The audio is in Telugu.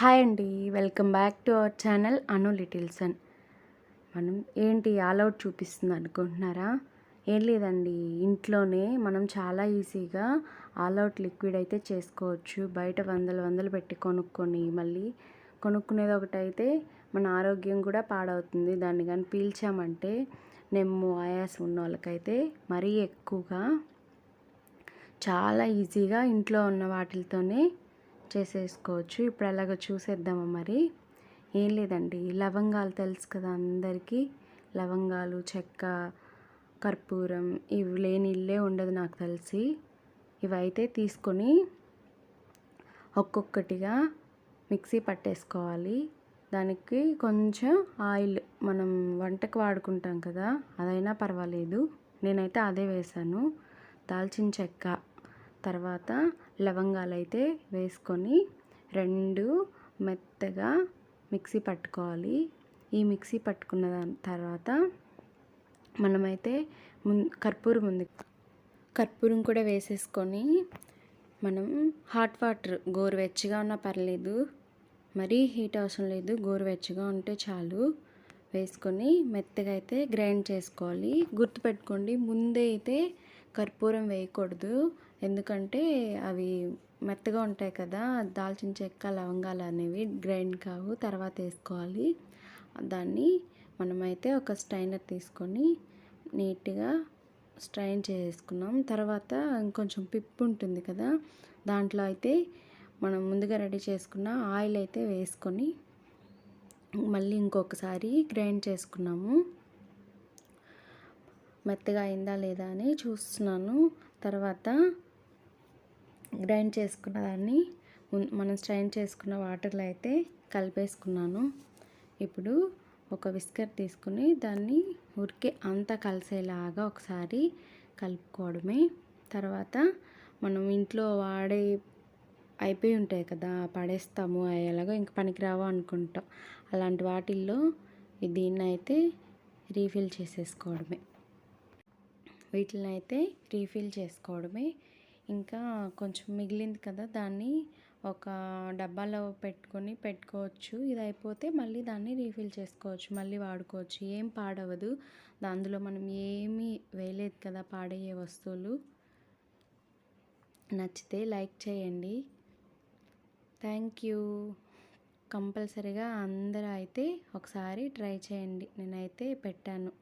హాయ్ అండి welcome back to our channel అను లిటిల్సన్ మనం ఏంటి ఆల్ అవుట్ చూపిస్తుంది అనుకుంటున్నారా? ఏం లేదండి ఇంట్లోనే మనం చాలా ఈజీగా ఆల్ అవుట్ లిక్విడ్ అయితే చేసుకోవచ్చు. బయట వందలు వందలు పెట్టి కొనుక్కొని మళ్ళీ కొనుక్కునేది ఒకటైతే మన ఆరోగ్యం కూడా పాడవుతుంది. దాన్ని కానీ పీల్చామంటే నెమ్ము ఆయాసం ఉన్న వాళ్ళకైతే మరీ ఎక్కువగా చాలా ఈజీగా ఇంట్లో ఉన్న వాటితోనే చేసేసుకోవచ్చు. ఇప్పుడు అలాగ చూసేద్దామా మరి? ఏం లేదండి. లవంగాలు తెలుసు కదా అందరికీ. లవంగాలు చెక్క కర్పూరం ఇవి లేని ఇల్లే ఉండదు నాకు తెలిసి. ఇవైతే తీసుకొని ఒక్కొక్కటిగా మిక్సీ పట్టేసుకోవాలి. దానికి కొంచెం ఆయిల్ మనం వంటకు వాడుకుంటాం కదా అదైనా పర్వాలేదు. నేనైతే అదే వేసాను దాల్చిన చెక్క తర్వాత లవంగాలు అయితే వేసుకొని రెండు మెత్తగా మిక్సీ పట్టుకోవాలి. ఈ మిక్సీ పట్టుకున్న దాని తర్వాత మనమైతే ముం కర్పూరం ఉంది. కర్పూరం కూడా వేసేసుకొని మనం హాట్ వాటర్ గోరువెచ్చగా ఉన్నా పర్లేదు మరీ హీట్ అవసరం లేదు గోరువెచ్చగా ఉంటే చాలు. వేసుకొని మెత్తగా అయితే గ్రైండ్ చేసుకోవాలి. గుర్తుపెట్టుకోండి ముందే అయితే కర్పూరం వేయకూడదు. ఎందుకంటే అవి మెత్తగా ఉంటాయి కదా దాల్చిన చెక్క లవంగాలు అనేవి గ్రైండ్ కావు తర్వాత వేసుకోవాలి. దాన్ని మనమైతే ఒక స్ట్రైనర్ తీసుకొని నీట్గా స్ట్రైన్ చేసుకున్నాం. తర్వాత ఇంకొంచెం పిప్పు ఉంటుంది కదా దాంట్లో అయితే మనం ముందుగా రెడీ చేసుకున్న ఆయిల్ అయితే వేసుకొని మళ్ళీ ఇంకొకసారి గ్రైండ్ చేసుకున్నాము. మెత్తగా అయిందా లేదా అని చూస్తున్నాను. తర్వాత గ్రైండ్ చేసుకున్న దాన్ని మనం స్ట్రైన్ చేసుకున్న వాటర్లో అయితే కలిపేసుకున్నాను. ఇప్పుడు ఒక విస్కర్ తీసుకుని దాన్ని ఉరికే అంతా కలిసేలాగా ఒకసారి కలుపుకోవడమే. తర్వాత మనం ఇంట్లో వాడే అయిపోయి ఉంటాయి కదా పడేస్తాము ఎలాగో ఇంక పనికిరావు అనుకుంటాం. అలాంటి వాటిల్లో దీన్ని అయితే రీఫిల్ చేసేసుకోవడమే. వీటిని అయితే రీఫిల్ చేసుకోవడమే. ఇంకా కొంచెం మిగిలింది కదా దాన్ని ఒక డబ్బాలో పెట్టుకొని పెట్టుకోవచ్చు. ఇది అయిపోతే మళ్ళీ దాన్ని రీఫిల్ చేసుకోవచ్చు మళ్ళీ వాడుకోవచ్చు. ఏం పాడవదు. అందులో మనం ఏమీ వేయలేదు కదా పాడయ్యే వస్తువులు. నచ్చితే లైక్ చేయండి. Thank you. కంపల్సరీగా అందరూ అయితే ఒకసారి ట్రై చేయండి. నేనైతే పెట్టాను.